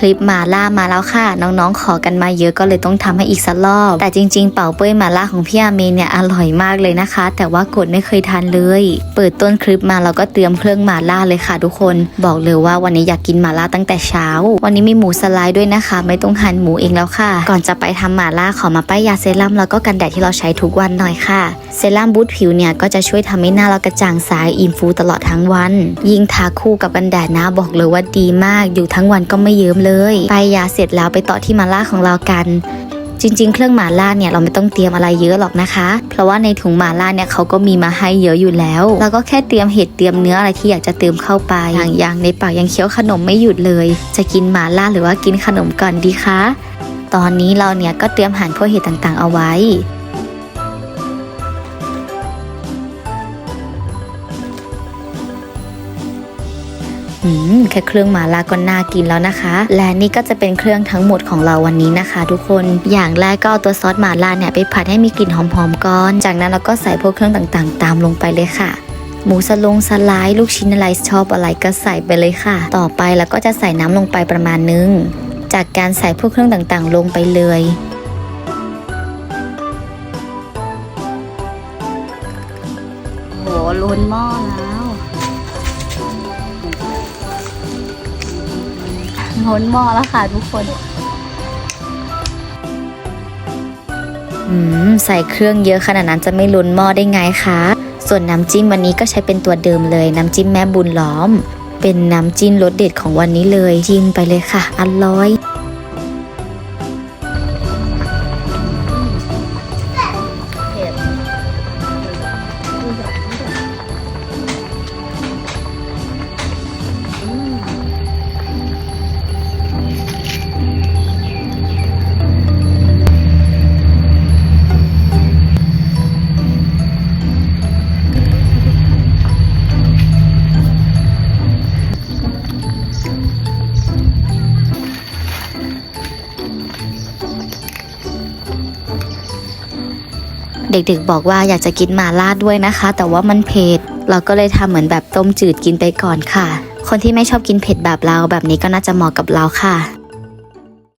คลิปหมาล่ามาแล้วค่ะ น้องๆขอกันมาเยอะก็เลยต้องทำให้อีกสักรอบ แต่จริงๆ เป่าเป้ยหมาล่าของพี่อาเมนเนี่ยอร่อยมากเลยนะคะ แต่ว่ากดไม่เคยทานเลย เปิดต้นคลิปมาเราก็เตรียมเครื่องหมาล่าเลยค่ะทุกคน บอกเลยว่าวันนี้อยากกินหมาล่าตั้งแต่เช้า วันนี้มีหมูสไลด์ด้วยนะคะ ไม่ต้องหั่นหมูเองแล้วค่ะ ก่อนจะไปทำหมาล่าขอมาป้ายยาเซรั่มแล้วก็กันแดดที่เราใช้ทุกวันหน่อยค่ะเซรั่มบูทผิวเนี่ยก็จะช่วยทำให้หน้าเรากระจ่างใสอิ่มฟูตลอดทั้งวัน ยิ่งทาคู่กับกันแดดนะบอกเลยว่าดีมากอยู่ทั้งวันก็ไม่เยิ้มเลยป้ายยาเสร็จแล้วไปต่อที่มาล่าของเรากัน จริง ๆ เครื่องหมาล่าเนี่ยเราไม่ต้องเตรียมอะไรเยอะหรอกนะคะ เพราะว่าในถุงหมาล่าเนี่ยเขาก็มีมาให้เยอะอยู่แล้วเราก็แค่เตรียมเห็ดเตรียมเนื้ออะไรที่อยากจะเติมเข้าไปอย่างอย่างในปากยังเคี้ยวขนมไม่หยุดเลย จะกินหมาล่าหรือว่ากินขนมก่อนดีคะตอนนี้เราเนี่ยก็เตรียมหั่นพวกเห็ดต่างๆ เอาไว้ อืมแค่เครื่องหมาล่าก็น่ากินแล้วนะคะ และนี่ก็จะเป็นเครื่องทั้งหมดของเราวันนี้นะคะ ทุกคนอย่างแรกก็เอาตัวซอสหมาล่าเนี่ยไปผัดให้มีกลิ่นหอมๆก่อน จากนั้นเราก็ใส่พวกเครื่องต่างๆ ตามลงไปเลยค่ะ หมูสลงสไลด์ลูกชิ้นอะไรชอบอะไรก็ใส่ไปเลยค่ะ ต่อไปเราก็จะใส่น้ำลงไปประมาณนึง จากการใส่พวกเครื่องต่างๆ ลงไปเลยโหล้นหม้อแล้ วล้นหม้อแล้วค่ะทุกคนอืมใส่เครื่องเยอะขนาดนั้นจะไม่ล้นหม้อได้ไงคะ ส่วนน้ำจิ้มวันนี้ก็ใช้เป็นตัวเดิมเลย น้ำจิ้มแม่บุญล้อม เป็นน้ำจิ้มรสเด็ดของวันนี้เลยจิ้มไปเลยค่ะ อร่อย เด็กๆ บอกว่าอยากจะกินหมาล่าด้วยนะคะ แต่ว่ามันเผ็ดเราก็เลยทำเหมือนแบบต้มจืดกินไปก่อนค่ะ คนที่ไม่ชอบกินเผ็ดแบบเราแบบนี้ก็น่าจะเหมาะกับเราค่ะ